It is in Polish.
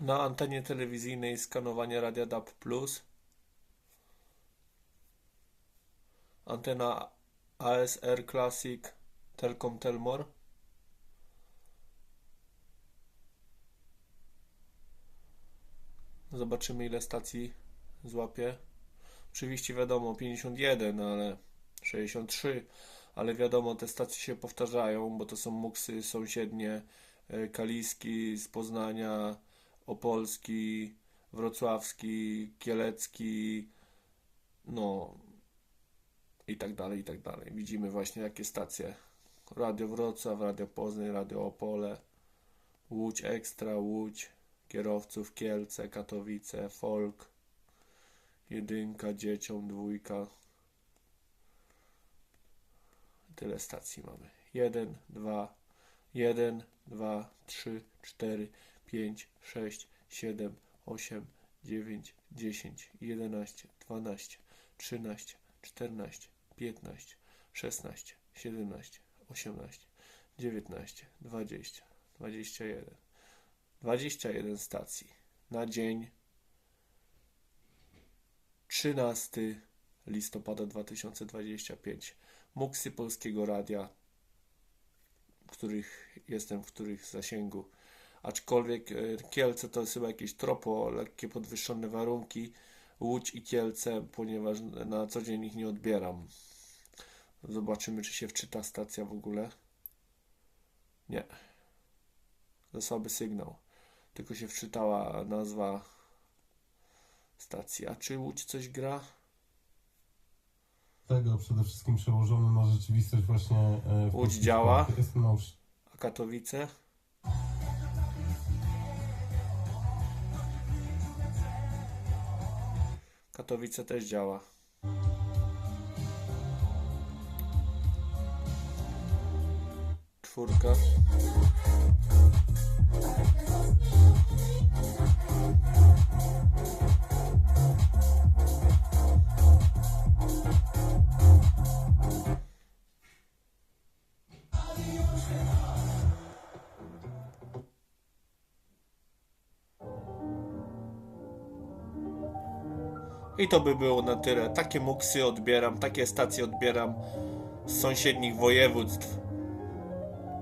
Na antenie telewizyjnej skanowanie radia DAB+. Antena ASR Classic Telkom Telmor. Zobaczymy ile stacji złapie. Oczywiście wiadomo 51, ale 63, ale wiadomo te stacje się powtarzają, bo to są muksy sąsiednie e, Kaliski z Poznania, Opolski, Wrocławski, Kielecki, no i tak dalej, i tak dalej. Widzimy właśnie jakie stacje. Radio Wrocław, Radio Poznań, Radio Opole, Łódź Ekstra, Łódź, Kierowców, Kielce, Katowice, Folk, jedynka, dzieciom, dwójka. Tyle stacji mamy. 1, 2, 1, 2, 3, 4, 5, 6, 7, 8, 9, 10, 11, 12, 13, 14, 15, 16, 17, 18, 19, 20, 21. 21 stacji na dzień 13 listopada 2025. Muksy Polskiego Radia, których jestem, w których zasięgu. Aczkolwiek e, Kielce to jest chyba jakieś tropo, lekkie podwyższone warunki. Łódź i Kielce, ponieważ na co dzień ich nie odbieram. Zobaczymy, czy się wczyta stacja w ogóle. Nie. Za słaby sygnał. Tylko się wczytała nazwa stacji. A czy Łódź coś gra? Tego przede wszystkim przełożony na rzeczywistość właśnie e, Łódź działa? A Katowice? Katowice też działa. Czwórka. I to by było na tyle. Takie muksy odbieram, takie stacje odbieram z sąsiednich województw.